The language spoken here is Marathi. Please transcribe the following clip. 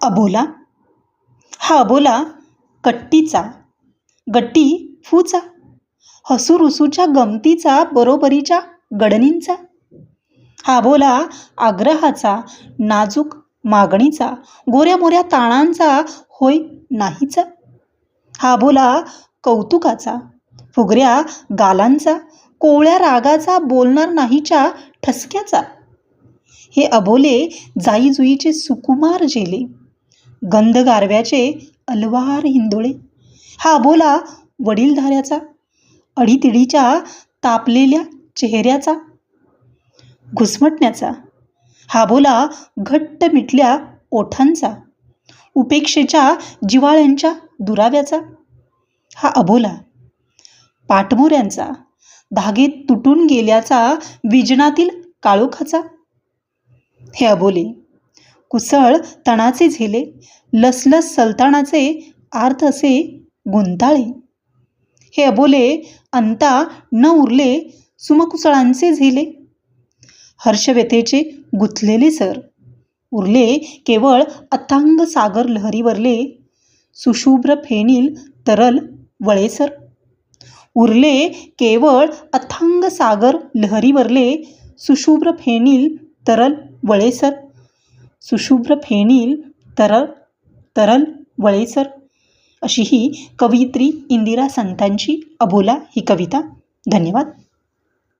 अबोला? हा अबोला कट्टीचा गट्टी फूचा हसूरुसूच्या गमतीचा बरोबरीच्या गडणींचा. हा बोला आग्रहाचा नाजूक मागणीचा गोऱ्या मोऱ्या ताणांचा होय नाहीचा. हा बोला कौतुकाचा फुगऱ्या गालांचा कोवळ्या रागाचा बोलणार नाहीच्या ठसक्याचा. हे अबोले जाईजुईचे सुकुमार जेले. गंध गारव्याचे अलवार हिंदोळे. हा अबोला वडीलधाऱ्याचा अडीतिडीच्या तापलेल्या चेहऱ्याचा घुसमटण्याचा. हा बोला घट्ट मिटल्या ओठांचा उपेक्षेच्या जिवाळ्यांच्या दुराव्याचा. हा अबोला पाठमोऱ्यांचा धागे तुटून गेल्याचा विजनातील काळोखाचा. हे अबोले कुसळ तणाचे झेले. लसलस सलतानाचे आर्थ असे गुंताळे. हे अबोले अंता न उरले सुमकुसळांचे झेले. हर्षव्यथेचे गुंतलेले सर. उरले केवळ अथांग सागर लहरीवरले. सुशुभ्र फेनील तरल वळेसर उरले केवळ अथांग सागर लहरीवरले. सुशुभ्र फेनील तरल वळेसर सुशुभ्र फेणील तरल तरल वळेसर अशी ही कवयित्री इंदिरा संतांची अबोला ही कविता. धन्यवाद.